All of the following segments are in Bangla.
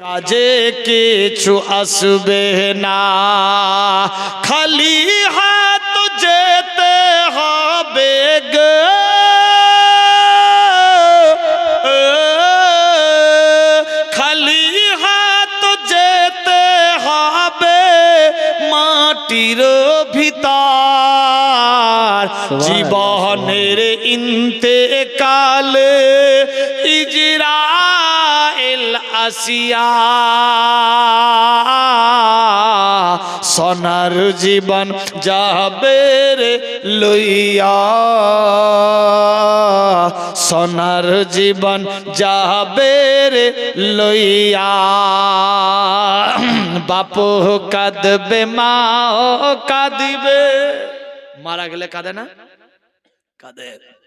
কাজে কিছু আসবে না। খালি হাত যেতে হবে গে। খালি হাত যেতে হবে মাটির ভিতর। জীবনের ইন্তেকাল আসিয়া সোনার জীবন যাবে রে লইয়া। সোনার জীবন যাবে রে লইয়া। বাপ কাঁদবে মা কাঁদিবে। মারা গেলে কাঁদে না? কাঁদে।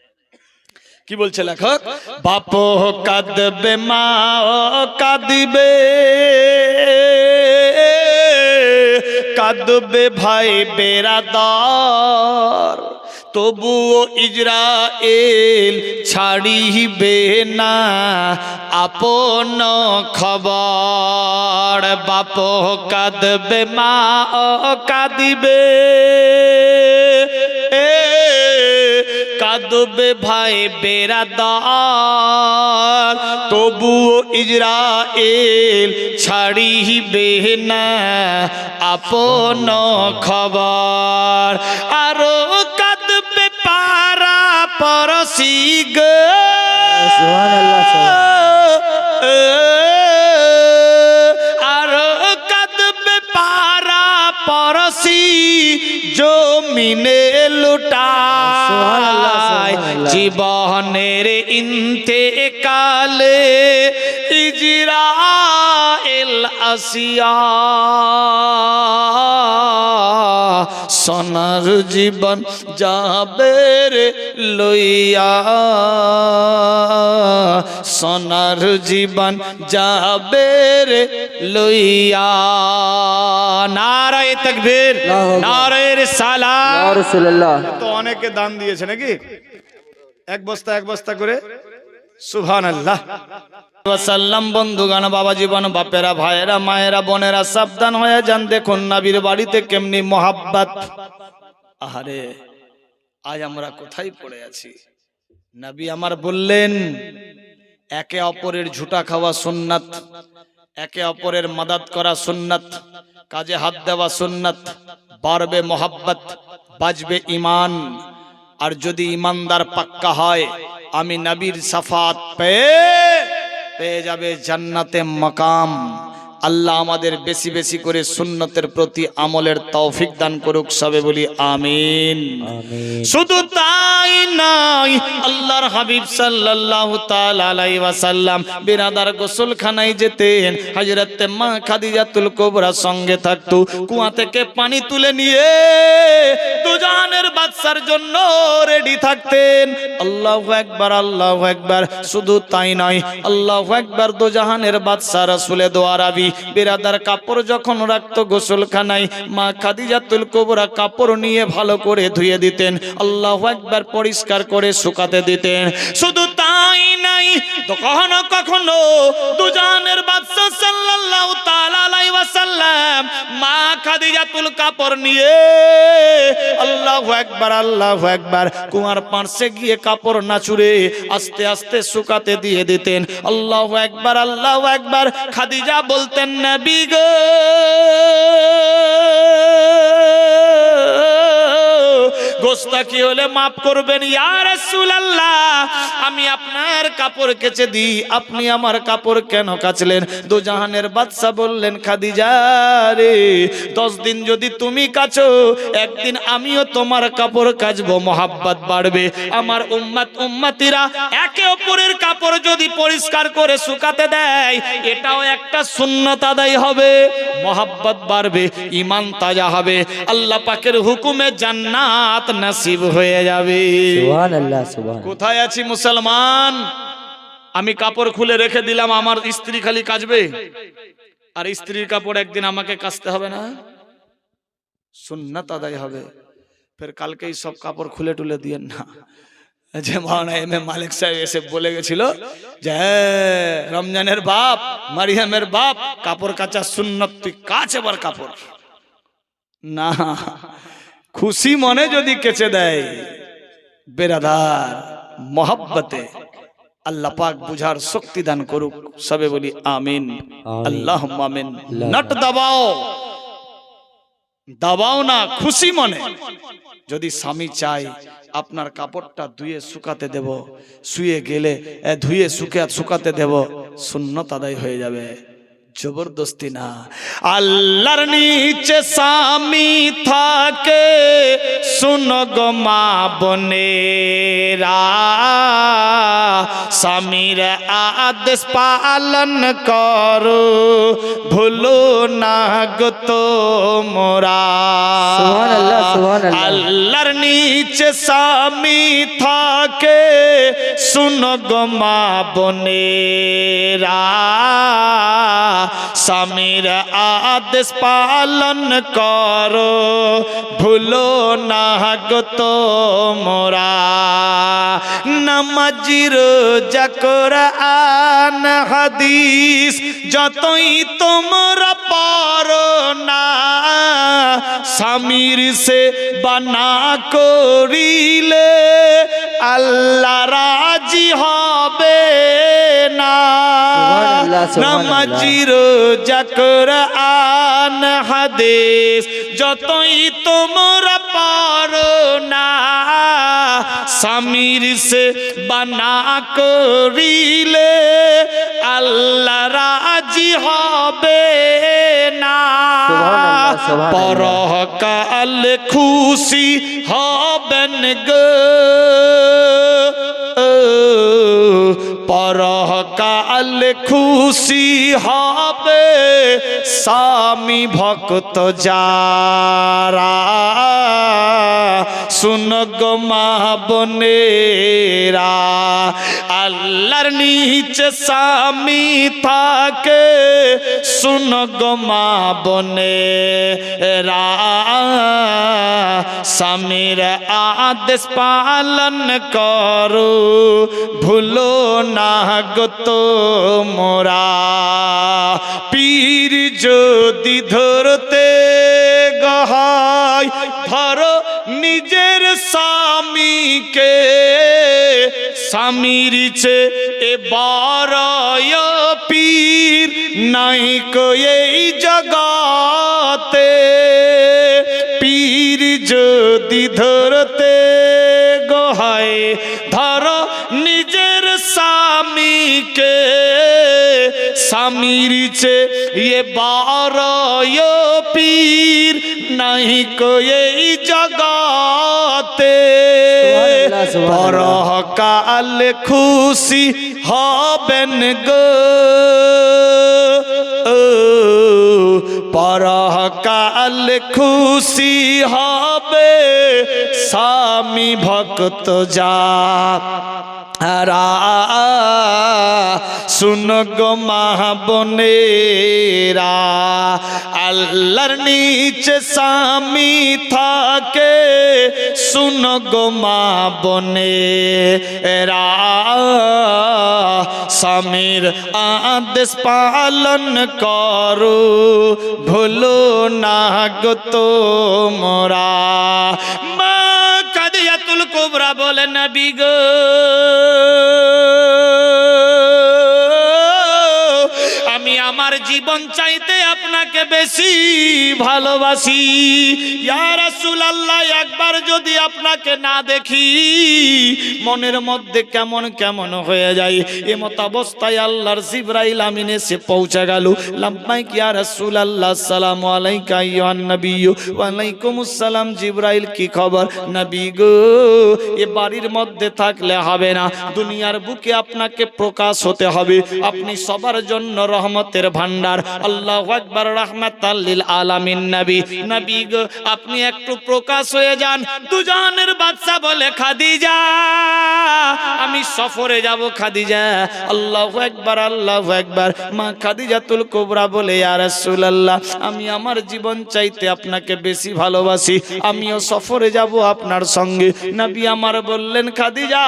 কি বলছে লেখক? বাপ কাঁদবে মা কাঁদিবে। কাঁদবে ভাই বেরাদার তবুও ইজরাইল ছাড়িবে না আপন খবর। বাপ কাঁদবে মা কাঁদিবে। কাঁদবে ভাই বেরাদার। তবুও ইজরাইল ছাড়িবে না আপন খবর। আরও কাঁদবে পারা পরশি গো। আরও কাঁদবে পারা পরশি জমিনে লুটায় জীবনের ইন্তেকালে ইজরাইল আসিয়া সোনার জীবন যাবে রে লইয়া সোনার জীবন যাবে রে লইয়া। নারায় তকবীর নারায় সালাম রসুল্লাহ তো অনেকে দান দিয়েছে নাকি? এক বস্তা এক বস্তা করে? সুভান আল্লাহ সাল্লাম বন্ধুগান, বাবা জীবন, বাপেরা, ভাইয়েরা, মায়েরা, বোনেরা, সাবধান হয়ে যান। দেখুন নাবির বাড়িতে কেমনি মোহাব্বত। আহারে, আজ আমরা কোথায় পড়ে আছি? নবী আমার বললেন, একে অপরের ঝুটা খাওয়া সুন্নাত, একে অপরের মাদাত করা সুন্নাত, কাজে হাত দেওয়া সুন্নাত, বাড়বে মোহাব্বত, বাজবে ইমান আর যদি ইমানদার পাক্কা হয় আমি নবীর সাফাত পেয়ে পেয়ে যাবে জান্নাতে মাকাম। আল্লাহ আমাদের বেশি বেশি করে সুন্নতের প্রতি আমলের তৌফিক দান করুক সবে বলি আমিন। শুধু তাই নাই আল্লাহর হাবিব সাল্লাল্লাহু তাআলা আলাইহি ওয়াসাল্লাম বিরাদার গোসলখানায় যেতেন হযরত মা খাদিজাতুল কুবরা সঙ্গে থাকতো কুয়া থেকে পানি তুলে নিয়ে দুজানের বাদশার জন্য রেডি থাকতেন। আল্লাহু আকবার আল্লাহু আকবার শুধু তাই নয় আল্লাহু আকবার দুজাহানের বাদশা রাসূলে দোয়ারাবি বিরাদার কাপড় যখন রাখতো গোসলখানায়, মা খাদিজাতুল কোবরা কাপড় নিয়ে ভালো করে ধুয়ে দিতেন। আল্লাহ একবার পরিষ্কার করে শুকাতে দিতেন। শুধু তাই নাই। তো কখনো কখনো দুজানের বাদশা সাল্লাল্লাহু তাআলা আলাইহি ওয়াসাল্লাম মা খাদিজাতুল কাপড় নিয়ে আল্লাহু আকবার আল্লাহু আকবার কুয়ার পাশে গিয়ে কাপড় নাচুরে আস্তে আস্তে শুকাতে দিয়ে দিতেন। আল্লাহু আকবার আল্লাহু আকবার। খাদিজা বলতেন, নবী গো গোস্তাকি হলে মাফ করবেন। আমি আপনার কাপড় কেচে দিই। আপনি আমার কাপড় কেন কাচলেন? দু জাহানের বাদশা বললেন, খাদিজা রে, দশ দিন যদি তুমি কাচো একদিন আমিও তোমার কাপড় কাচবো, মোহাব্বত বাড়বে। আমার উম্মাত, উম্মাতিরা একে অপরের কাপড় যদি পরিষ্কার করে শুকাতে দেয়, এটাও একটা সুন্নত আদায় হবে, মোহাব্বত বাড়বে ইমান তাজা হবে। আল্লাহ পাকের হুকুমে জান্নাত নাসিব হয়ে যাবে। কোথায় আছি মুসলমান? আমি কাপড় খুলে রেখে দিলাম আমার স্ত্রী খালি কাচবে আর স্ত্রীর কাপড় একদিন আমাকে কাচতে হবে না? সুন্নাত আদায় হবে। ফের কালকেই সব কাপড় খুলে টুলে দিয়েন না। যে মাওনা এম এ মালিক সাহেব এসে বলে গেছিল যে "হ্যাঁ, রমজানের বাপ মারিয়ামের বাপ কাপড় কাচা সুন্নত তুই কাচ এবার কাপড়। না খুশি মনে যদি কেচে দেয় বেরাদার মহাব্বতে আল্লাহ পাক বুঝার শক্তি দান করুক সবে বলি আমিন। আল্লাহ আমিন। নট দাবাও। দাবাও না খুশি মনে। যদি স্বামী চাই আপনার কাপড়টা ধুয়ে শুকাতে দেব শুয়ে গেলে ধুয়ে শুকে শুকাতে দেব শূন্যত আদায় হয়ে যাবে। জবরদস্তি না। আল্লাহর নিচে স্বামী থাকে শুনো গো মা বোনেরা। স্বামীর আদেশ পালন করো ভুলো না গো তোমরা। সুবহানাল্লাহ, সুবহানাল্লাহ। আল্লাহর নিচে স্বামী থাকে শুনো গো মা বোনেরা। স্বামীর আদেশ পালন করো, ভুলো না গো তোমরা। নামাজির জাকর আন হাদিস, যতই তোমরা পারো না স্বামীর সে বানা করিলে আল্লাহ রাজি হবে না। নামাজির জাকর আন হাদিস যতই তোমরা পারো না স্বামীর সে বানা করিলে আল্লাহ রাজি হবে না। পরকাল খুশি হবেন গো। পরকাল খুশি হবে স্বামী ভক্ত যারা। শুন গো মা বোনেরা আল্লাহর নিচে স্বামী থাকে। শুন গো মা বোনেরা স্বামীর আদেশ পালন করো ভুলো না গো তোমরা পীর যদি ধরতে গহাই ধরো নিজের স্বামীকে স্বামীর চে এবার পীর নাই এই জগতে। পীর যদি ধরতে গোহায়, ধর নিজের স্বামীকে। স্বামীর চে এ বার পীর নাই এই জগতে। পরকাল খুশি হবেন গো। পরকাল খুশি হবে স্বামী ভক্ত যা। রা শুন গো বোনেরা আল্লাহর নিচে স্বামী থাকে শুন গো মা বোনেরা স্বামীর আদেশ পালন করো ভুলো না গো তোমরা মা কুবরা বলে নবী গো। আমি আমার জীবন চাইতে বেশি ভালোবাসি। রাসূলুল্লাহ, একবার যদি আপনাকে না দেখি, মনের মধ্যে কেমন কেমন হয়ে যায়। এমত অবস্থায় আল্লাহর জিব্রাইল আমিন এসে পৌঁছে গেল। লাম্মাইক, ইয়া রাসূলুল্লাহ, আসসালামু আলাইকা ইয়া নবী ওয়া আলাইকুমুস সালাম জিব্রাইল, কি খবর? নবী গো, এ বাড়ির মধ্যে থাকলে হবে না। দুনিয়ার বুকে আপনাকে প্রকাশ হতে হবে। আপনি সবার জন্য রহমতের ভান্ডার আল্লাহু আকবার রাহমাতাল লিল আলামিন নবী। নবী গো, আপনি একটু প্রকাশ হয়ে যান। দুজনের বাচ্চা বলে খাদিজা। সফরে যাব খাদিজা। আল্লাহু আকবার আল্লাহু আকবার। মা খাদিজাতুল কুবরা বলে, ইয়া রাসূলুল্লাহ, আমি আমার জীবন চাইতে আপনাকে বেশি ভালোবাসি। আমিও সফরে যাব আপনার সঙ্গে। নবী আমার বললেন, খাদিজা,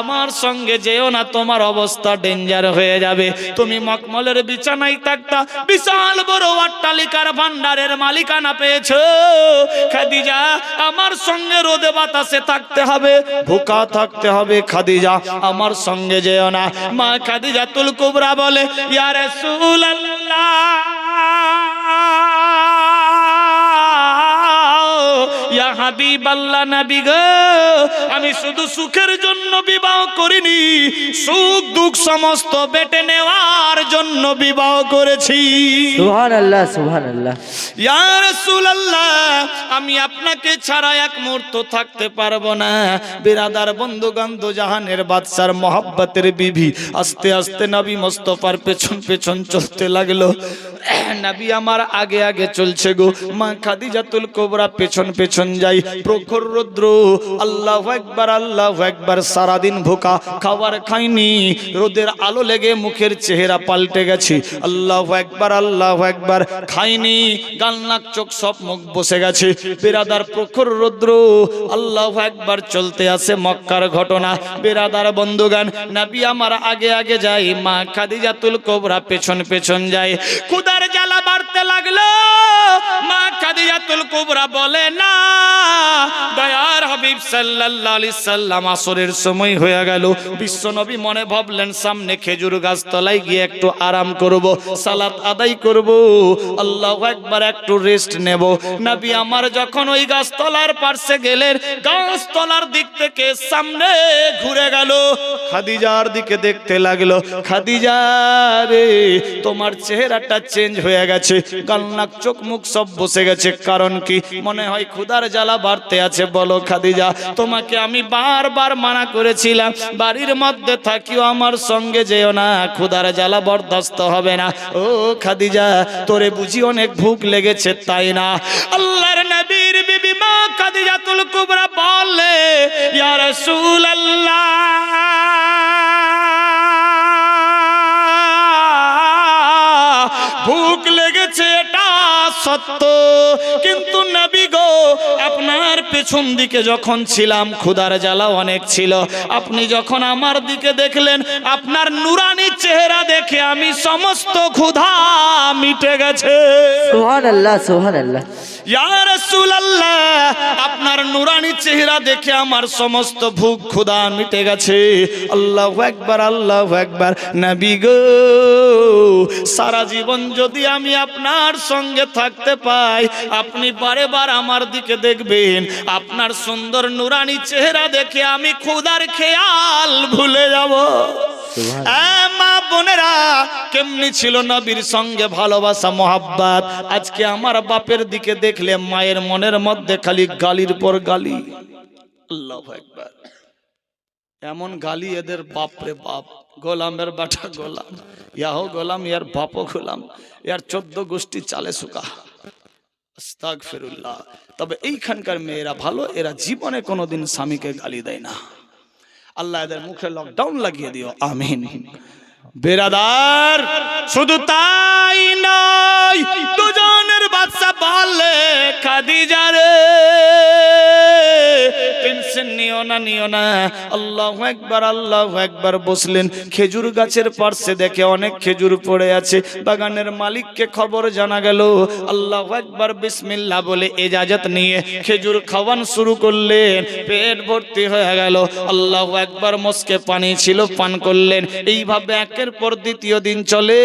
আমার সঙ্গে যেও না, তোমার অবস্থা ডেঞ্জার হয়ে যাবে। তুমি মকমলের বিছানায় থাকতা, বিশাল বড় অট্টালিকার ভান্ডারের মালিকানা পেয়েছ। খাদিজা, আমার সঙ্গে রোদে বাতাসে থাকতে হবে, ভুকা থাকতে হবে, খাদিজা। আমার সঙ্গে যেও না। মা খাদিজাতুল কুবরা বলে ইয়া রাসূলুল্লাহ। ইয়া হাবিবাল্লাহ নবী গো আমি শুধু সুখের জন্য বিবাহ করিনি সুখ দুঃখ সমস্ত বেটে নেওয়ার জন্য বিবাহ করেছি। সুবহান আল্লাহ সুবহান আল্লাহ ইয়া রাসূলুল্লাহ আমি আপনাকে ছাড়া এক মুহূর্ত থাকতে পারব না। বিরাদার বন্ধুগণ জাহানের বাদশার মোহাব্বতের বিবি আস্তে আস্তে নবী মোস্তফার পেছন পেছন চলতে লাগল। নবী আমার আগে আগে চলছে গো। মা খাদিজাতুল কোবরা পেছন পেছন যাই, প্রখর রৌদ্র, আল্লাহু একবার আল্লাহু একবার সারাদিন ভোকা খাবার খাইনি, রোদের আলো লেগে মুখের চেহারা পাল্টে গেছে, আল্লাহু একবার আল্লাহু একবার খাইনি, গাল নাক চোখ সব মুখ বসে গেছে, বেরাদার প্রখর রৌদ্র, আল্লাহু একবার চলতে আছে মক্কার ঘটনা, বেরাদার বন্ধুগান, নবী আমার আগে আগে যাই মা খাদিজাতুল কোবরা পেছন পেছন যায় খুদার জ্বালা বাড়তে লাগল, মা খাদিজাতুল কোবরা বলে, না হাবিব সাল্লাল্লাহু আলাইহি সাল্লাম আসরের সময় হয়ে গেল। বিশ্বনবী মনে ভাবলেন, সামনে খেজুর গাছ তলায় গিয়ে একটু আরাম করব সালাত আদায় করব। আল্লাহু একবার একটু রেস্ট নেব। নবী আমার যখন ওই গাছতলার পার্শ্বে গেলেন, গাছতলার দিক থেকে সামনে ঘুরে গেল। খাদিজার দিকে দেখতে লাগল, খাদিজা রে, তোমার চেহারাটা চেঞ্জ হয়ে গেছে। গালনাক চোখ মুখ সব বসে গেছে। কারণ কি? মনে হয় ক্ষুধার জ্বালা বাড়তে আছে, বলো খাদিজা। তোমাকে আমি বারবার মানা করেছিলাম। বাড়ির মধ্যে থাকিও আমার সঙ্গে যেও না, ক্ষুধার জ্বালা বরদাস্ত হবে না। ও খাদিজা, তোরে বুঝি অনেক ভুক লেগেছে, তাই না? আল্লাহর নবীর বিবি মা খাদিজাতুল কুবরা বললে ইয়া রাসূলুল্লাহ, ভুক লেগেছে, এটা সত্য। কিন্তু নবী আপনার পেছন দিকে যখন ছিলাম ক্ষুদার জ্বালা অনেক ছিল। আপনি যখন আমার দিকে দেখলেন, আপনার নুরানি চেহারা দেখে আমি সমস্ত ক্ষুধা মিটে গেছে। সুবহান আল্লাহ সুবহান আল্লাহ ইয়া রাসূলুল্লাহ আপনার নুরানি চেহারা দেখে আমার সমস্ত ভুক ক্ষুধা মিটে গেছে। আল্লাহু একবার আল্লাহু একবার নবী গো সারা জীবন যদি আমি আপনার সঙ্গে থাকতে পাই আপনি বারে বার আমার দিকে দেখবেন। আপনার সুন্দর নুরানি চেহারা দেখে আমি ক্ষুধার খেয়াল ভুলে যাব। বোনেরা, কেমনি ছিল নবীর সঙ্গে ভালোবাসা, মোহাব্বত? আজকে আমার বাপের দিকে দেখলে মায়ের মনের মধ্যে খালি গালির পর গালি। আল্লাহ একবার এমন গালি এদের বাপরে বাপ। গোলামের বাটা গোলাম। ইয়াহ গোলাম, ইয়ার বাপও গোলাম। ইয়ার চোদ্দ গোষ্ঠী চালে সুকা। আস্তাক ফিরুল্লাহ তবে এইখানকার মেয়েরা ভালো, এরা জীবনে কোনোদিন স্বামীকে গালি দেয় না। আল্লাহ এদের মুখে লকডাউন লাগিয়ে দিও। আমিন। বেরাদার শুধু তাই নয় দুজনের বাচ্চা বললে খাদিজা রে। টেনশন নিও না নিও না। আল্লাহ একবার আল্লাহ একবার বসলেন। খেজুর গাছের পার্শ্বে দেখে অনেক খেজুর পড়ে আছে। বাগানের মালিককে খবর জানা গেল, আল্লাহ একবার বিসমিল্লাহ বলে এজাজত নিয়ে খেজুর খাওয়ান শুরু করলেন। পেট ভর্তি হয়ে গেল। আল্লাহ একবার মস্কে পানি ছিল, পান করলেন। এইভাবে একের পর দ্বিতীয় দিন চলে।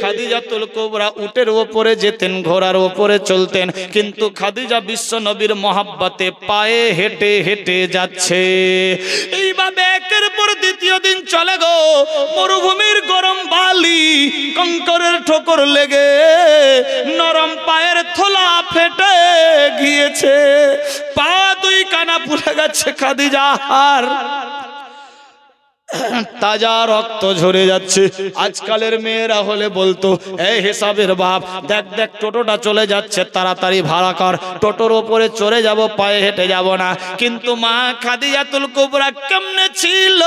খাদিজাতুল কোবরা উটের ওপরে যেতেন, ঘোড়ার ওপরে চলতেন। কিন্তু খাদিজা বিশ্ব নবীর মহাব্বাতে পায়ে হেঁটে হেঁটে যাচ্ছে। এইভাবে একের পর দ্বিতীয় দিন চলে গো। মরুভূমির গরম বালি কঙ্করের ঠোকর লেগে নরম পায়ের থলা ফেটে গিয়েছে। পা দুই কানা পুড়ে গেছে খাদিজা আর তাজা রক্ত ঝরে যাচ্ছে। আজকালের মেয়েরা হলে বলতো, এই হিসাবের বাপ, দেখ দেখ, টোটোটা চলে যাচ্ছে, তাড়াতাড়ি ভাড়া কর। টোটোর ওপরে চড়ে যাব, পায়ে হেঁটে যাব না। কিন্তু মা কুবরা কেমনে ছিল?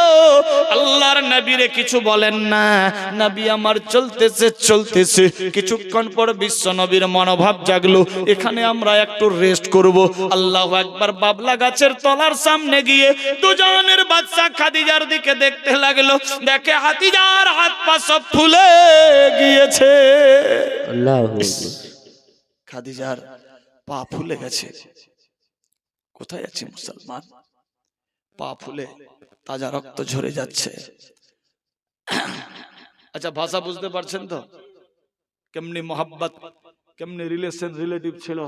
আল্লাহর নবীরে কিছু বলেন না। নবী আমার চলতেছে চলতেছে। কিছুক্ষণ পর বিশ্ব নবীর মনোভাব জাগলো। এখানে আমরা একটু রেস্ট করব। আল্লাহ একবার বাবলা গাছের তলার সামনে গিয়ে দুজনের বাচ্চা খাদিজার দিকে দেখতে লাগল দেখে হাতিজার হাত পা সব ফুলে গিয়েছে। খাদিজার পা ফুলে গেছে। কোথায় আছে মুসলমান? পা ফুলে তাজা রক্ত ঝরে যাচ্ছে। আচ্ছা ভাষা বুঝতে পারছেন তো? কেমনি মোহাব্বত কেমনি রিলেশন রিলেটিভ ছিল?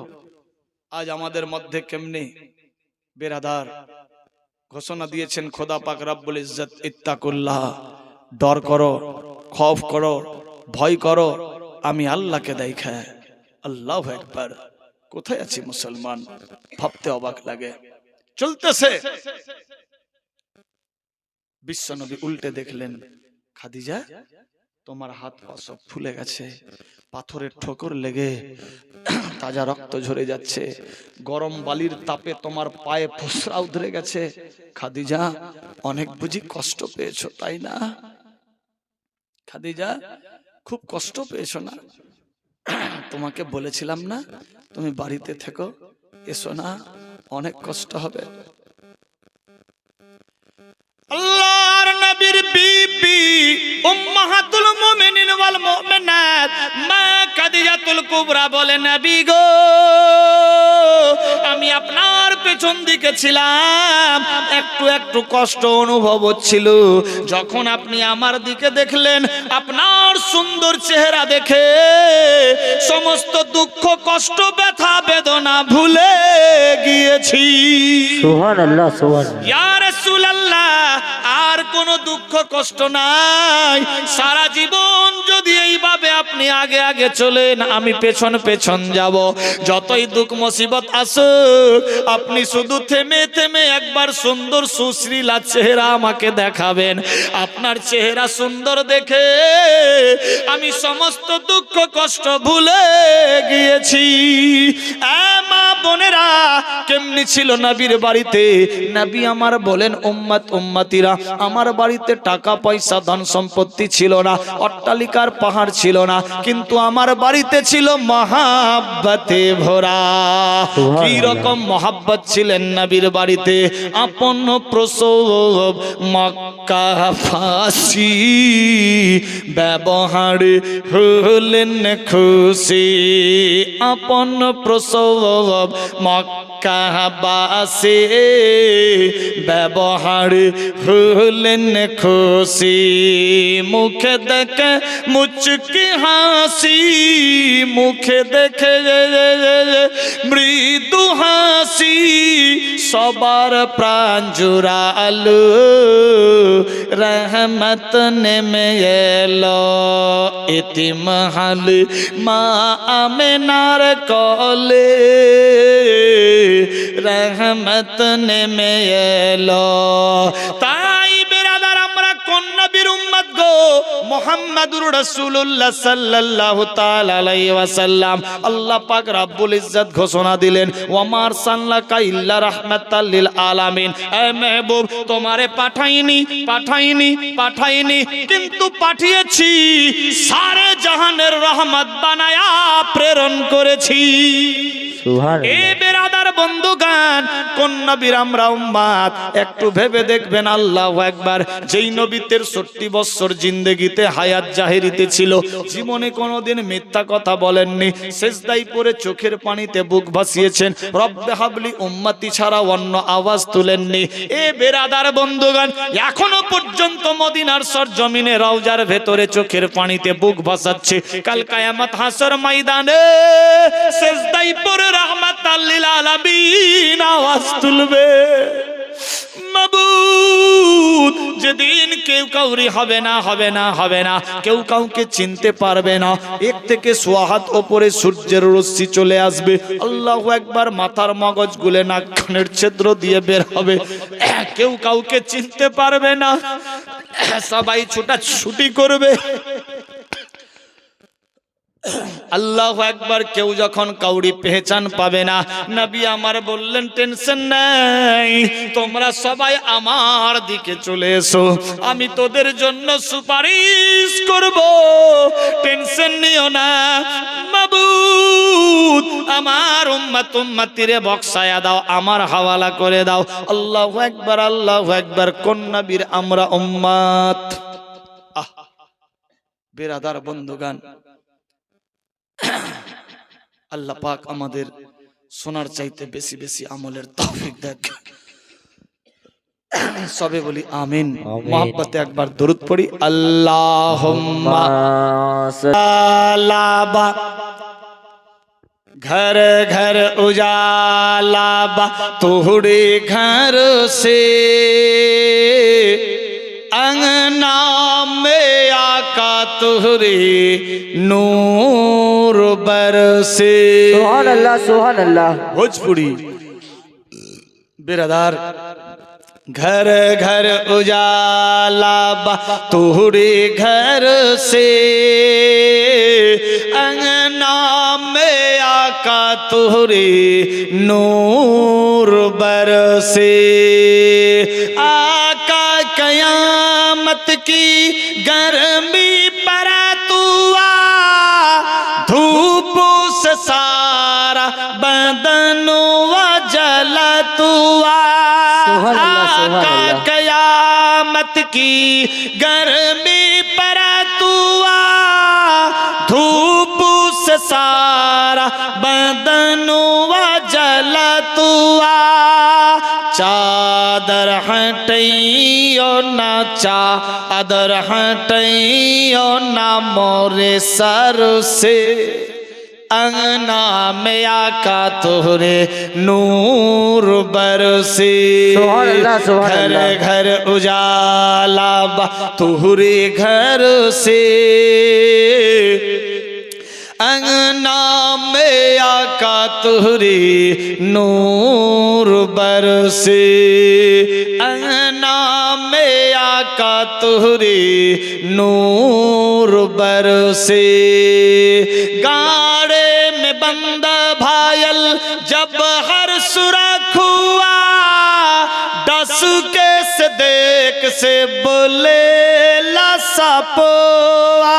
আজ আমাদের মধ্যে কেমনি বেরাদার ঘোষণা দিয়েছেন, খোদা পাক রাব্বুল ইজ্জত, ইত্তাকুল্লাহ। ডর করো, খফ করো, ভয় করো, আমি আল্লাহকে দেখা আল্লাহ একবার কোথায় আছি মুসলমান? ভাবতে অবাক লাগে। চলতেছে। বিশ্বনবী উল্টে দেখলেন, খাদিজা তোমার হাত পা সব ফুলে গেছে, পাথরের ঠোকর লেগে তাজা রক্ত ঝরে যাচ্ছে, গরম বালির তাপে তোমার পায়ে ফুসরা উধরে গেছে। খাদিজা, অনেক বুঝি কষ্ট পেয়েছ, তাই না? খাদিজা, খুব কষ্ট পেয়েছ না? তোমাকে বলেছিলাম না, তুমি বাড়িতে থেকো, এসো না, অনেক কষ্ট হবে। নবীর বিবি উম্মাহাতুল মুমিনিন ওয়াল মুমিনাত। মা কাদিযাতুল কুবরা বলে নবী গো আমি আপনার পেছন দিকে ছিলাম একটু একটু কষ্ট অনুভব হচ্ছিল। যখন আপনি আমার দিকে দেখলেন আপনার সুন্দর চেহারা দেখে সমস্ত দুঃখ কষ্ট ব্যথা বেদনা ভুলে গিয়েছি। আর কোনো দুঃখ কষ্ট নাই। সারা জীবন যদি এইভাবে আপনি আগে আগে চলেন, আমি পেছন পেছন যাব। যতই দুঃখ, মুসিবত আসুক, আপনি শুধু থেমে থেমে একবার সুন্দর সুশ্রীলা চেহারা আমাকে দেখাবেন। আপনার চেহারা সুন্দর দেখে আমি সমস্ত দুঃখ, কষ্ট ভুলে গিয়েছি। মা বোনেরা কেমনি ছিল নবীর বাড়িতে? নবী আমার বলেন উম্মত উম্মতিরা আমার বাড়িতে টাকা পয়সা ধন সম্পত্তি ছিল না অট্টালিকার পাহাড় ছিল না কিন্তু আমার বাড়িতে ছিল মহাব্বতে ভরা। কি রকম মহাব্বত ছিলেন নবীর বাড়িতে? আপন প্রসব মক্কা ফাঁসি ব্যবহার হলেন খুশি। আপন প্রসব মক্কাবাসে ব্যবহার হলেন খুশি। মুখে দেখে মুচকি হাসি মুখে দেখে মৃদু হাসি। সবার প্রাণ জুড়ালু রহমত নেমে এলো ইতিমহাল মা আমেনার কলে রহমত নেমে এলো তাই মোহাম্মদুর রাসূলুল্লাহ সাল্লাল্লাহু তাআলা আলাইহি ওয়াসাল্লাম। আল্লাহ পাক রব্বুল ইজ্জত ঘোষণা দিলেন ওয়ামার সাল্লাকা ইল্লা রাহমাতাল লিল আলামিন। এ মেহবুব তোমারে পাঠাইনি পাঠাইনি পাঠাইনি কিন্তু পাঠিয়েছি। সারে জাহানের রহমত বানায়া প্রেরণ করেছি। এ বেরাদার বন্ধুগান, কোন নবীর আমরা উম্মাদ? একটু ভেবে দেখবেন, আল্লাহ একবার যেই নবী তেষট্টি বছর জিন্দেগিতে হায়াত জাহেরিতে ছিল, জীবনে কোনোদিন মিথ্যা কথা বলেননি শেষদাই পরে চোখের পানিতে বুক ভাসিয়েছেন, রব্বে হাবলি উম্মাতি ছাড়া অন্য আওয়াজ তুলেননি। এ বেরাদার বন্ধুগান, এখনও পর্যন্ত মদিনার সর জমিনে রওজার ভেতরে চোখের পানিতে বুক ভাসাচ্ছে। কাল কায়ামত হাসর ময়দানে শেষদাই পরে রহমাত আল্লিল আলামিন আওয়াজ তুলবে। মাবুদ, যেদিন কেউ কাউরি হবে না হবে না হবে না, কেউ কাউকে চিনতে পারবে না। এক থেকে সোয়াহাত ওপরে সূর্যের রশ্মি চলে আসবে। আল্লাহ একবার মাথার মগজ গুলে নাক কানের ছিদ্র দিয়ে বের হবে। কেউ কাউকে চিনতে পারবে না। সবাই ছুটা ছুটি করবে। আল্লাহ একবার কেউ যখন কাউরি পেহচান পাবে না, নবী আমার বললেন, টেনশন নাই, তোমরা সবাই আমার দিকে চলে এসো, আমি তোদের জন্য সুপারিশ করব। টেনশন নিও না, মাবুদ, আমার উম্মত উম্মতিরে বক্সায়া দাও, আমার হাওয়ালা করে দাও। আল্লাহ একবার আল্লাহ একবার কোন নবীর আমরা উম্মাত? আহ, বেরাদার বন্ধুগান আল্লাহ পাক আমাদের সোনার চাইতে বেশি বেশি আমলের তৌফিক দেখ সবে বলি আমিন আমিন। মোহাব্বতে একবার দরুদ পড়ি আল্লাহুম্মা लाबा घर घर उजाला बा तोहरे घर से अंगना में تہری نور برسے سبحان اللہ سبحان اللہ بھوجپوری برادار گھر گھر اجالا با تہری گھر سے انگنا میں آقا تہری نور برسے قیامت کی گرمی پر توا دھوپ سے سارا بدن و جلا آ آقا قیامت کی گرمی پر توا دھوپ سے سارا بدن و جلا آ जला तुआ चादर हटैयो ना चादर हटैयो ना मोरे सर से अंगना में आका तोहरे नूर बरसे सुभान अल्लाह, सुभान घर अल्लाह। घर उजाला बा तोहरे घर से आका तुहरी नूर बरसे अंगना में आका तुहरी नूर बरसे गाड़े में बंद भायल जब हर सुरख हुआ डस के से देख से बोले লাসাপোয়া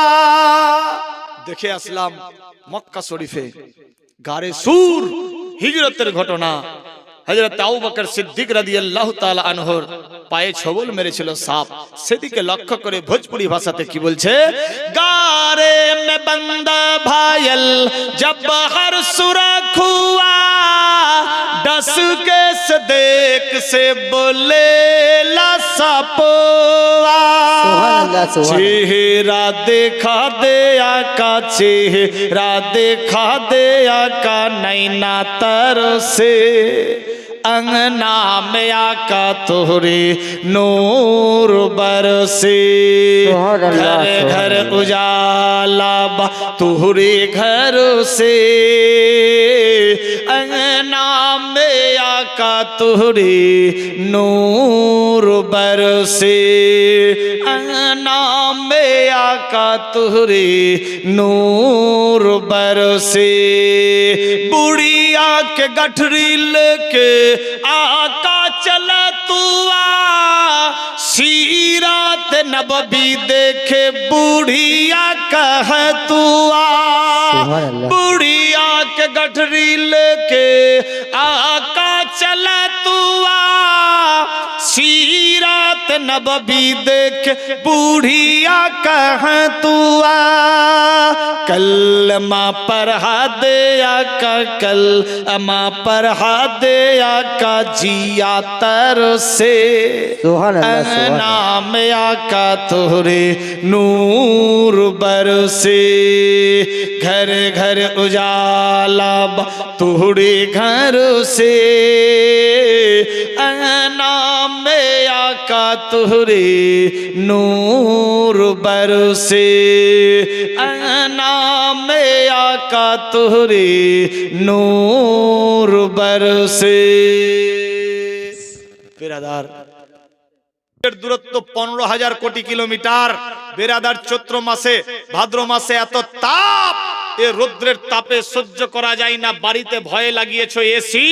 দেখে আসলাম মক্কা শরীফে গারে সুর হিজরতের ঘটনা। বকর সিদ্দিক আনহর পায়ে ছবল মেরেছিল সাপ। সেদিকে লক্ষ্য করে ভোজপুরি ভাষাতে কি বলছে? গারে মে বন্দা ভাইল জব হর সুরা हुआ دس کے صدیق سے بولے لا سپوا چہرہ دیکھا دے آقا چہرہ دیکھا دے کا نینا تر سے۔ انگنا میں آقا توری نور برسی گھر گھر اجالا با تہری گھر سے۔ تہری نور برسے نام آقا تہری نور برسے بڑی کے گھٹری لے کے آقا چلا تو سیرات نبوی دیکھے بڑھیا کہتوا بڑھیا کے گھٹری لے کے آقا چلا سیرات بھی دیکھ بوڑھیا کہاں تو آ؟ کلمہ پڑھا دے آقا کلمہ پڑھا دے کا جیا تر سے۔ نام آقا تورے نور بر سے۔ گھر گھر اجالا تورے گھر سے۔ उजाला बा तोहरे घर से नाम आका तुहरे नूर बरसे नाम आका तुहरे नूर बरसे বিরাদার এর দূরত্ব পনেরো হাজার কোটি কিলোমিটার বেরাদার চৈত্র মাসে ভাদ্র মাসে এত তাপ এ রৌদ্রের তাপে সহ্য করা যায় না, বাড়িতে ভয়ে লাগিয়েছো, এসি?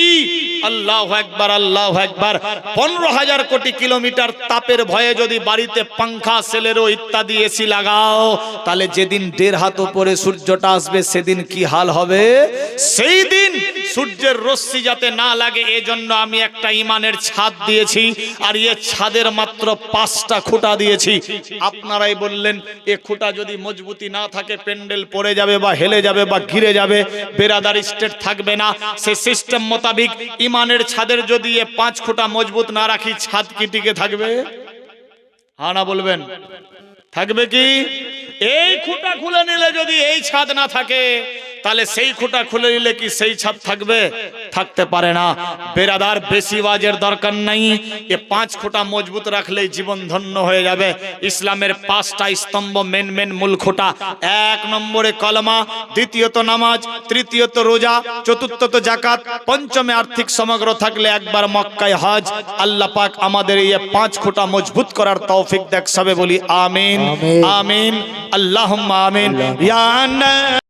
আল্লাহ একবার আল্লাহ একবার পনেরো হাজার কোটি কিলোমিটার তাপের ভয়ে যদি বাড়িতে পাংখা সেলেরো ইত্যাদি এসি লাগাও, তাহলে যেদিন দেড় হাত উপরে সূর্যটা আসবে, সেদিন কি হাল হবে? সেই দিন সূর্যের রশ্মি যাতে না লাগে, এজন্য আমি একটা ইমানের ছাদ দিয়েছি, আর এ ছাদের মাত্র পাঁচটা খুঁটা দিয়েছি। আপনারাই বললেন, এ খুঁটা যদি মজবুতি না থাকে, প্যান্ডেল পড়ে যাবে বা হেলে যাবে বা ঘিরে যাবে, বেরাদার স্টেট থাকবে না। সে সিস্টেম মোতাবিক ইমানের ছাদের যদি এ পাঁচ খুঁটা মজবুত না রাখি, ছাদ কি টিকে থাকবে? হ্যাঁ না বলবেন? থাকবে কি? এই খুঁটা খুলে নিলে যদি এই ছাদ না থাকে তাহলে সেই খুঁটা খুলে নিলে কি সেই ছাদ থাকবে? থাকতে পারে না। বেরাদার বেশি বাজের দরকার নাই। এ পাঁচ খুঁটা মজবুত রাখলেই জীবন ধন্য হয়ে যাবে। ইসলামের পাঁচটা স্তম্ভ মেন মেন মূল খুঁটা। এক নম্বরে কলমা দ্বিতীয়ত নামাজ তৃতীয়ত রোজা চতুর্থত জাকাত পঞ্চমে আর্থিক সমগ্র থাকলে একবার মক্কায় হজ। আল্লাহ পাক আমাদের এই পাঁচ খুঁটা মজবুত করার তৌফিক দেখ সবে বলি আমিন। আমিন। আল্লাহুম্মা আমিন। ইয়া